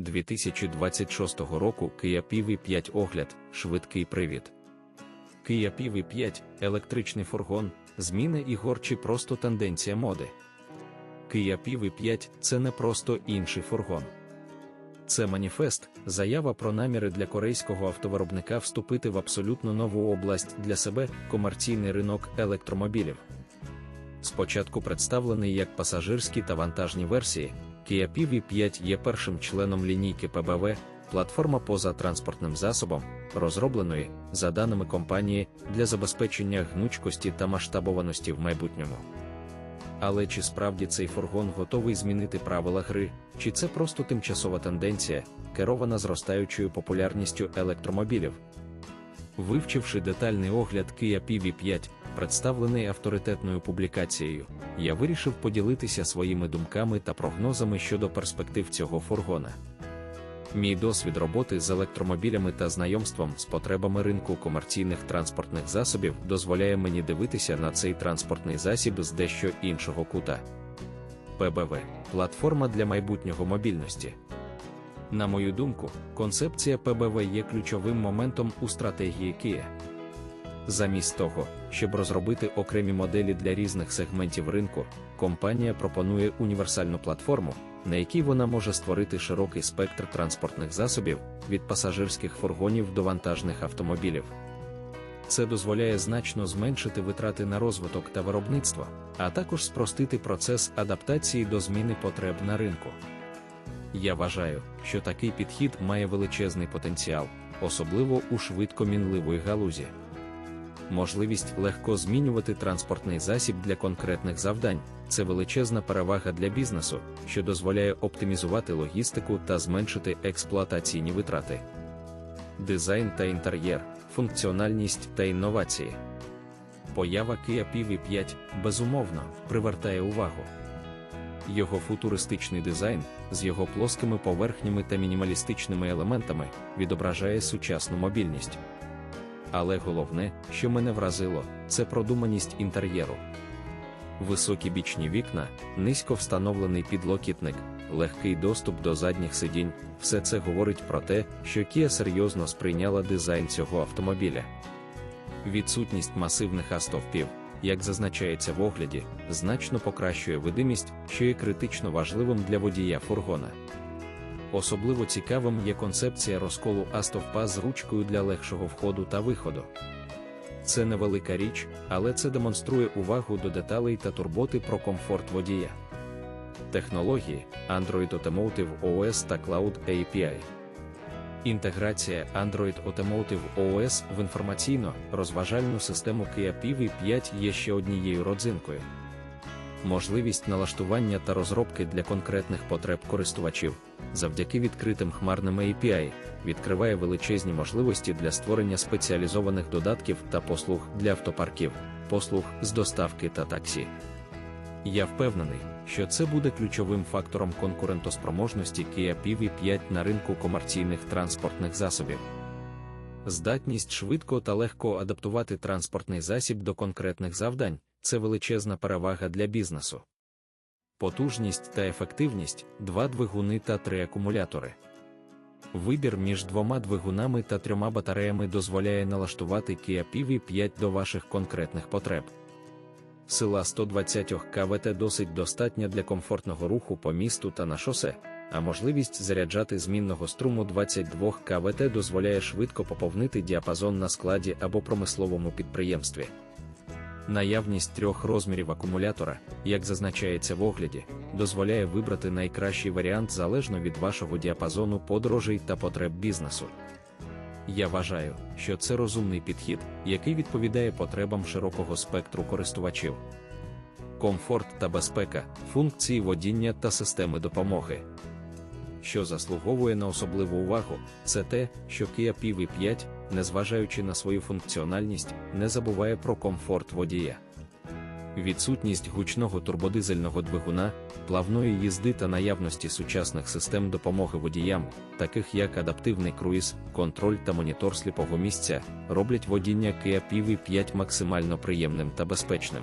2026 року Kia PV5 огляд, швидкий привід. Kia PV5 електричний фургон, зміни ігор чи просто тенденція моди. Kia PV5 це не просто інший фургон. Це маніфест, заява про наміри для корейського автовиробника вступити в абсолютно нову область для себе комерційний ринок електромобілів. Спочатку представлений як пасажирські та вантажні версії, Kia PV5 є першим членом лінійки ПБВ, платформа поза транспортним засобом, розробленої, за даними компанії, для забезпечення гнучкості та масштабованості в майбутньому. Але чи справді цей фургон готовий змінити правила гри, чи це просто тимчасова тенденція, керована зростаючою популярністю електромобілів? Вивчивши детальний огляд Kia PV5, представлений авторитетною публікацією, я вирішив поділитися своїми думками та прогнозами щодо перспектив цього фургона. Мій досвід роботи з електромобілями та знайомством з потребами ринку комерційних транспортних засобів дозволяє мені дивитися на цей транспортний засіб з дещо іншого кута. ПБВ платформа для майбутнього мобільності. На мою думку, концепція ПБВ є ключовим моментом у стратегії Kia. Замість того, щоб розробити окремі моделі для різних сегментів ринку, компанія пропонує універсальну платформу, на якій вона може створити широкий спектр транспортних засобів від пасажирських фургонів до вантажних автомобілів. Це дозволяє значно зменшити витрати на розвиток та виробництво, а також спростити процес адаптації до зміни потреб на ринку. Я вважаю, що такий підхід має величезний потенціал, особливо у швидкомінливої галузі. Можливість легко змінювати транспортний засіб для конкретних завдань це величезна перевага для бізнесу, що дозволяє оптимізувати логістику та зменшити експлуатаційні витрати. Дизайн та інтер'єр, функціональність та інновації. Поява Kia PV5, безумовно, привертає увагу. Його футуристичний дизайн з його плоскими поверхнями та мінімалістичними елементами відображає сучасну мобільність. Але головне, що мене вразило, це продуманість інтер'єру. Високі бічні вікна, низько встановлений підлокітник, легкий доступ до задніх сидінь все це говорить про те, що Kia серйозно сприйняла дизайн цього автомобіля. Відсутність масивних астовпів, як зазначається в огляді, значно покращує видимість, що є критично важливим для водія фургона. Особливо цікавим є концепція розколу астовпа з ручкою для легшого входу та виходу. Це невелика річ, але це демонструє увагу до деталей та турботи про комфорт водія. Технології Android Automotive OS та Cloud API. Інтеграція Android Automotive OS в інформаційно-розважальну систему Kia PV5 є ще однією родзинкою. Можливість налаштування та розробки для конкретних потреб користувачів завдяки відкритим хмарним API відкриває величезні можливості для створення спеціалізованих додатків та послуг для автопарків, послуг з доставки та таксі. Я впевнений, що це буде ключовим фактором конкурентоспроможності Kia PV5 на ринку комерційних транспортних засобів. Здатність швидко та легко адаптувати транспортний засіб до конкретних завдань це величезна перевага для бізнесу. Потужність та ефективність два двигуни та три акумулятори. Вибір між двома двигунами та трьома батареями дозволяє налаштувати Kia PV5 до ваших конкретних потреб. Сила 120 КВТ досить достатня для комфортного руху по місту та на шосе, а можливість заряджати змінного струму 22 КВТ дозволяє швидко поповнити діапазон на складі або промисловому підприємстві. Наявність трьох розмірів акумулятора, як зазначається в огляді, дозволяє вибрати найкращий варіант залежно від вашого діапазону подорожей та потреб бізнесу. Я вважаю, що це розумний підхід, який відповідає потребам широкого спектру користувачів. Комфорт та безпека, функції водіння та системи допомоги. Що заслуговує на особливу увагу, це те, що Kia PV5, незважаючи на свою функціональність, не забуває про комфорт водія. Відсутність гучного турбодизельного двигуна, плавної їзди та наявності сучасних систем допомоги водіям, таких як адаптивний круїз, контроль та монітор сліпого місця, роблять водіння Kia PV5 максимально приємним та безпечним.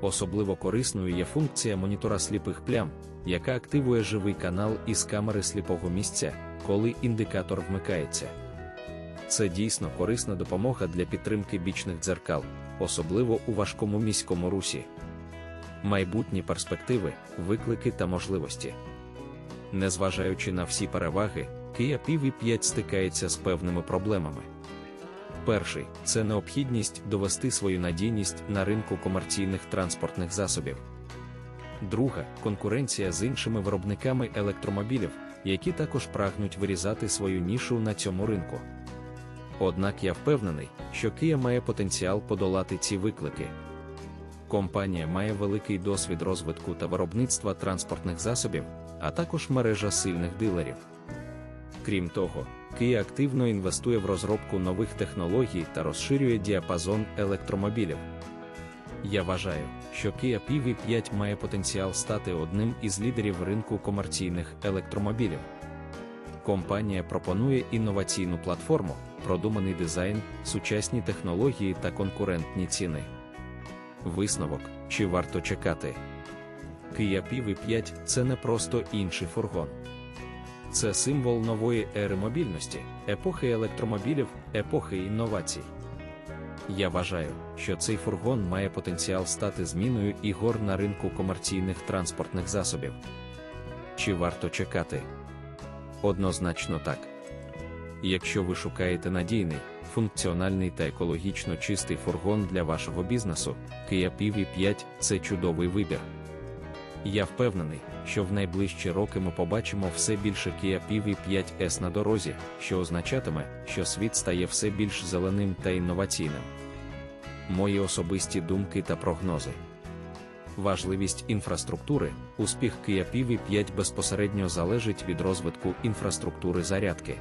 Особливо корисною є функція монітора сліпих плям, яка активує живий канал із камери сліпого місця, коли індикатор вмикається. Це дійсно корисна допомога для підтримки бічних дзеркал, особливо у важкому міському русі. Майбутні перспективи, виклики та можливості. Незважаючи на всі переваги, Kia PV5 стикається з певними проблемами. Перший це необхідність довести свою надійність на ринку комерційних транспортних засобів. Друга конкуренція з іншими виробниками електромобілів, які також прагнуть вирізати свою нішу на цьому ринку. Однак я впевнений, що Kia має потенціал подолати ці виклики. Компанія має великий досвід розвитку та виробництва транспортних засобів, а також мережа сильних дилерів. Крім того, Kia активно інвестує в розробку нових технологій та розширює діапазон електромобілів. Я вважаю, що Kia PV5 має потенціал стати одним із лідерів ринку комерційних електромобілів. Компанія пропонує інноваційну платформу, продуманий дизайн, сучасні технології та конкурентні ціни. Висновок, чи варто чекати? Kia PV5 це не просто інший фургон. Це символ нової ери мобільності, епохи електромобілів, епохи інновацій. Я вважаю, що цей фургон має потенціал стати зміною ігор на ринку комерційних транспортних засобів. Чи варто чекати? Однозначно так. Якщо ви шукаєте надійний, функціональний та екологічно чистий фургон для вашого бізнесу, Kia PV5 це чудовий вибір. Я впевнений, що в найближчі роки ми побачимо все більше Kia PV5S на дорозі, що означатиме, що світ стає все більш зеленим та інноваційним. Мої особисті думки та прогнози. Важливість інфраструктури, успіх Kia PV5 безпосередньо залежить від розвитку інфраструктури зарядки.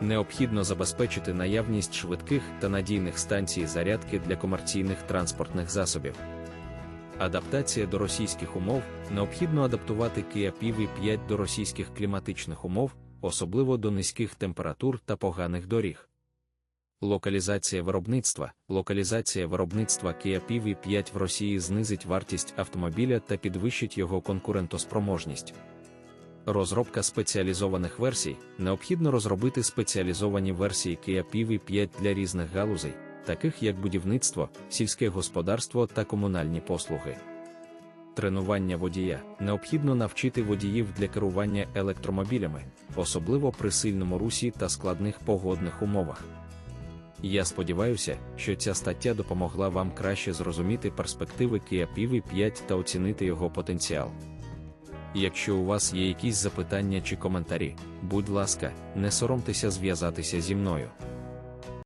Необхідно забезпечити наявність швидких та надійних станцій зарядки для комерційних транспортних засобів. Адаптація до російських умов необхідно адаптувати Kia PV5 до російських кліматичних умов, особливо до низьких температур та поганих доріг. Локалізація виробництва Локалізація виробництва Kia PV5 в Росії знизить вартість автомобіля та підвищить його конкурентоспроможність. Розробка спеціалізованих версій необхідно розробити спеціалізовані версії Kia PV5 для різних галузей, таких як будівництво, сільське господарство та комунальні послуги. Тренування водія необхідно навчити водіїв для керування електромобілями, особливо при сильному русі та складних погодних умовах. Я сподіваюся, що ця стаття допомогла вам краще зрозуміти перспективи Kia PV5 та оцінити його потенціал. Якщо у вас є якісь запитання чи коментарі, будь ласка, не соромтеся зв'язатися зі мною.